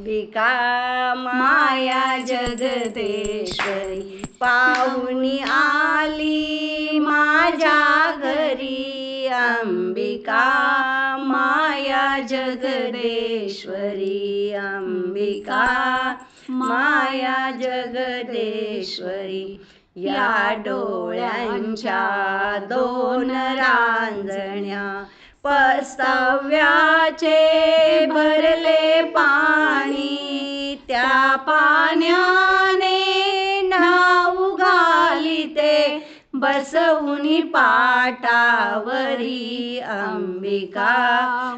अंबिका माया जगदेश्वरी पाहुणी आली माझ्या घरी. अंबिका माया जगदेश्वरी अंबिका माया जगदेश्वरी या डोळ्यांच्या दोन रांजण्या पस्तव्याचे भरले पाणी त्या पाण्याने नाव घालिते बसवून पाटावरी अंबिका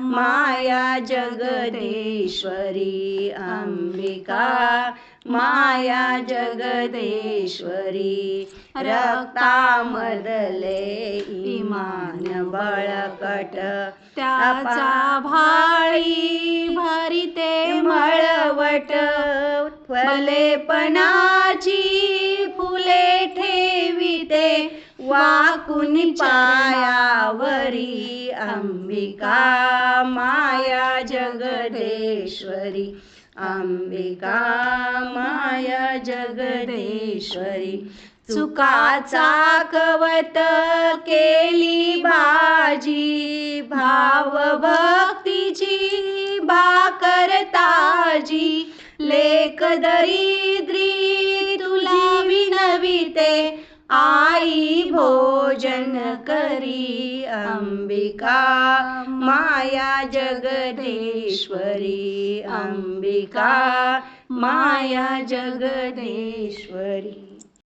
माया जगदेश्वरी अंबिका माया जगदेश्वरी रक्तामधले इमान बळकट त्याचा भाळी भरिते मळवट फलेपणाची फुले ठेविते वाकुन पायावरी अंबिका माया जगदेश्वरी अंबिका माया जगदेश्वरी चुकाचा कवत केली बाजी भाव भक्तीची भाकर लेक दरिद्री तुला विनविते आई भोजन करी अंबिका माया जगदेश्वरी अंबिका माया जगदेश्वरी।